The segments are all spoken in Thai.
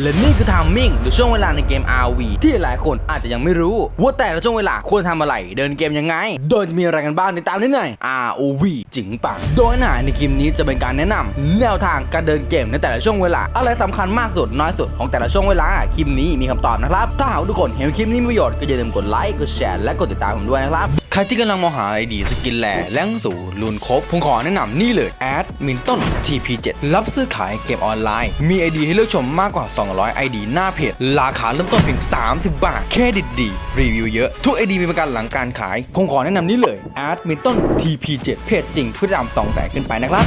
และนี่คือทามมิ่งหรือช่วงเวลาในเกม RV ที่หลายคนอาจจะยังไม่รู้ ว่าแต่ละช่วงเวลาควรทำอะไร เดินเกมยังไง โดยจะมีอะไรกันบ้างในตามนี้หน่อย ROV จิงปะโดยเนื้อหาในคลิปนี้จะเป็นการแนะนำแนวทางการเดินเกมในแต่ละช่วงเวลา อะไรสำคัญมากสุดน้อยสุดของแต่ละช่วงเวลาคลิปนี้มีคำตอบนะครับ ถ้าหากทุกคนเห็นคลิปนี้มีประโยชน์ก็อย่าลืมกดไลค์กดแชร์และกดติดตามผมด้วยนะครับ ใครที่กำลังมองหาไอดีสกินแลแรงสูรูนครบผมขอแนะนำนี่เลยแอดมินต้น TP7 รับซื้อขายเกมออนไลน์ มีไอดีให้เลือกชมมากกว่า 200ไอดีหน้าเพจ ราคาเริ่มต้นเพียง 30 บาท เครดิตดี รีวิวเยอะ ทุกไอดีมีประกันหลังการขาย ผมขอแนะนำนี่เลยแอดมินต้น TP7 เพจจริงผู้ติดตาม2แสนขึ้นไปนะครับ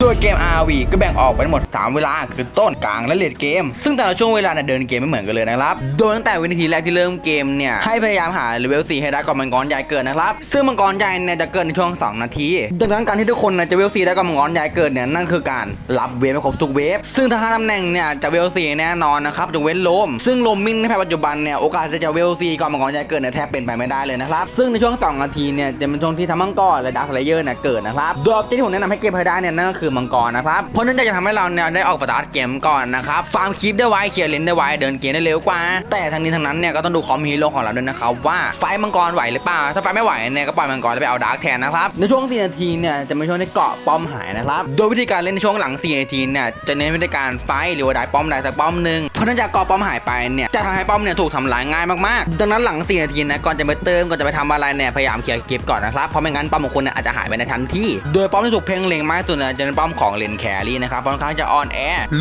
โดยเกม RV ก็แบ่งออกเป็นทั้งหมด 3 เวลา คือต้นกลางและเลดเกม ซึ่งแต่ละช่วงเวลาเนี่ยเดินเกมไม่เหมือนกันเลยนะครับ โดยตั้งแต่วินาทีแรกที่เริ่มเกมเนี่ยให้พยายามหาเลเวล4ให้ได้ก่อนมังกรใหญ่เกิดนะครับ ซึ่งมังกรใหญ่เนี่ยจะเกิดในช่วง 2 นาที ดังนั้นการที่ทุกคนเนี่ยจะเวล4ได้ก่อนมังกรใหญ่เกิดเนี่ยนั่นคือการรับเวฟให้ครบทุกเวฟ ซึ่งถ้าห้าตำแหน่งเนี่ยจะเวล4แน่นอนนะครับยกเว้นลม ซึ่งลมมิ่งในแพทย์ปัจจุบันเนี่ยโอกาสที่จะเวล4ก่อนมังกรใหญ่เกิดเนี่ยแทบเป็นไปไม่ได้เลยนะครับ ซึ่งในช่วง 2 นาทีเนี่ยจะเป็นช่วงที่ทั้งมังกรและดาร์คเลเยอร์เนี่ยเกิดนะครับโดยที่ผมแนะนำให้เก็บให้ได้เนี่ยนั่นก็คือมังกรนะครับเพราะนั่นจะทำให้เราเนี่ยได้ออกสตาร์ทเกมก่อนนะครับฟาร์มคลิปได้ไวเคลียร์เลนได้ไวเดินเกมได้เร็วกว่า แต่ทั้งนี้ทั้งนั้นเนี่ยก็ต้องดูคอมฮีโร่ของเราด้วยนะครับว่าไฟมังกรไหวหรือเปล่าถ้าไฟไม่ไหวเนี่ยก็ปล่อยมังกรแล้วไปเอาดาร์กแทนนะครับในช่วง4นาทีเนี่ยจะเป็นช่วงที่เกาะป้อมหายนะครับโดยวิธีการเล่นในช่วงหลัง4นาทีเนี่ยจะเน้นวิธีการไฟหรือว่าได้ป้อมใดสักป้อมหนึ่งเพราะนื่องจากเกาะป้อมหายไปเนี่ยจะทำให้ป้อมเนี่ยถูกทำลายง่ายมากๆ ดังนั้นหลัง4นาทีนะก่อนจะไปเติมก่อนจะไปทำอะไรเนี่ยพยายามเคลียร์เก็บก่อนนะครับเพราะไม่งั้นป้อมของคุณเนี่ยอาจจะหายไปในทันทีโดยป้อมที่ถูกเพ่งเล็งมากสุดเนี่ยจะเป็นป้อมของเลนแครี่นะครับเพราะค่อนข้างจะอ่อนแอ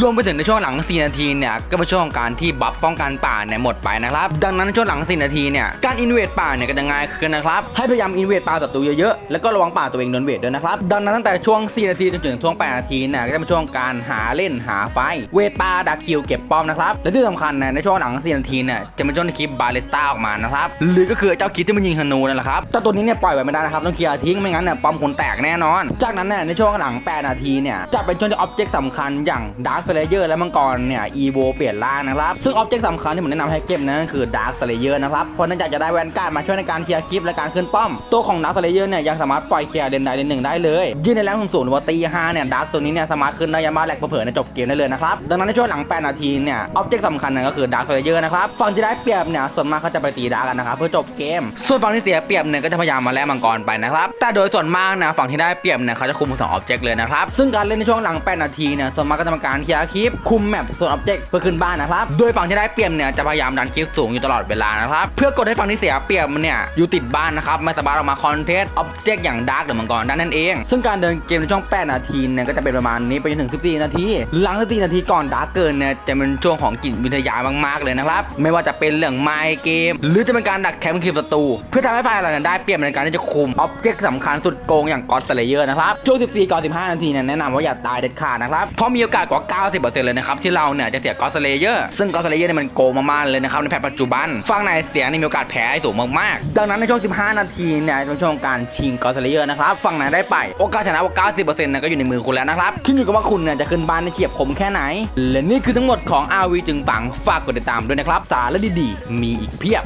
รวมไปถึงในช่วงหลัง 4 นาทีเนี่ยก็เป็นช่วงของการที่บัฟป้องกันป่าเนี่ยหมดไปนะครับ ดังนั้นช่วงหลัง 4 นาทีเนี่ยการอินเวดป่าเนี่ยก็จะง่ายขึ้นนะครับให้พยายามอินเวดป่าศัตรูเยอะๆแล้วก็ระวังป่าตัวเองโดนเวทด้วยนะครับดังนั้นตั้งแต่ช่วง 4 นาทีจนถึงช่วง 8 นาทีเนี่ยก็จะเป็นช่วงการหาเล่นหาไฟ เวทป่าดักคิวเก็บป้อมนะครับและที่สำคัญนะในช่วงหลัง 4 นาทีเนี่ยจะเป็นช่วงที่คลิปบาเลสต้าออกมานะครับหรือก็คือเจ้าคิดที่มันยิงธนูนั่นแหละครับแต่ตัวนี้เนี่ยปล่อยไว้ไม่ได้นะครับต้องเคลียร์ทิ้งไม่งั้นเนี่ยป้อมคนแตกแน่นอน จากนั้นเนี่ยในช่วงหลัง 8 นาทีเนี่ยจะเป็นช่วงที่อ็อบเจกต์สำคัญอย่างดาร์คเ l เยอร์และมังกรเนี่ยอีโวเปลี่ยนร่างนะครับ ซึ่งอ็อบเจกต์สำคัญที่ผมแนะนำให้เก็บนั่นคือดาร์คเ l เยอร์นะครับเพราะนื่องจากจะได้แวนการ์ดมาช่วยในการเคลียร์คลิปและการขึ้นป้อม ตัวของดาร์คเ l เยอร์เนี่ยยังสามารถปล่อยเคลียร์เลนใดเลนหนึ่งได้เลย ยืนในแรงสูงๆหรือว่าตีห้าเนี่ยดาร์คตัวนี้เนี่ยสามารถขึ้นได้ยันบ้าแหลกเผลอในจบเกมได้เลยนะครับดังนั้นในช่วงหลัง 8 นาทีเนี่ยอ็อบเจกต์สำคัญนั่นก็คือดาร์คเ l เยอร์นะครับฝั่งที่ได้เปรียบเนี่ยส่วนมากเขาจะไปตีดาร์กันนะครับเพื่อจบเกม ส่วนฝั่งที่เสียเปรียบเนี่ยก็จะพยายามมาแลกมังกรไปนะครับแต่โดยส่วนมากนะฝั่งที่ได้เปรียบเนี่ยเขาจะคุมสองอ็อบเจกต์เลยนะครับซึ่งการเล่นในช่วงหลัง 8 นาทีเนี่ยส่วนมากก็จะทำการเคลียร์คลิปคุมแมปส่วนอ็อบเจกต์เพื่อขึ้นบ้านนะครับ โดยฝั่งที่ได้เปรียบเนี่ยจะพยายามดันคลิปสูงอยู่ตลอดเวลานะครับ เพื่อกดให้ฝั่งที่เสียเปรียบมันเนี่ยอยู่ติดบ้านนะครับไม่สามารถออกมาคอนเทสต์อ็อบเจกต์อย่างดาร์กหรือมังกรได้นั่นเอง ซึ่งการเดินเกมในช่วง 8 นาทีเนี่ยก็จะเป็นประมาณนี้ไปจนถึง 14 นาที หลัง14นาทีก่อนดาร์กเกินเนี่ยจะเป็นช่วงของจิตวิทยามากๆเลยนะครับไม่ว่าจะเป็นเรื่องไมเกม หรือจะเป็นการดักแคมป์คลิปศัตรูเพื่อทำให้ฝ่ายเราเนี่ยได้เปรียบในการที่จะคุมออบเจกต์สำคัญสุดโกงอย่างกอสเลเยอร์นะครับช่วง 14ก่อน15 นาทีเนี่ยแนะนำว่าอย่าตายเด็ดขาดนะครับ เพราะมีโอกาสกว่า 90%เลยนะครับที่เราเนี่ยจะเสียกอสเลเยอร์ซึ่งกอสเลเยอร์เนี่ยมันโกงมากๆเลยนะครับในแพทย์ปัจจุบันฝั่งไหนเสียนี่มีโอกาสแพ้สูงมากๆ ดังนั้นในช่วง 15 นาทีเนี่ยเป็นช่วงการชิงกอสเลเยอร์นะครับฝั่งไหนได้ไปโอกาสชนะกว่า 90%เนี่ยก็อยู่ในมือคุณแล้วนะครับขึ้นอยู่กับว่าคุณเนี่ยจะขึ้นบ้านในเฉียบคมแค่ไหนและนี่คือทั้งหมดของ RV จึงปังฝากกดติดตามด้วยนะครับสาระดีๆ มีอีกเพียบ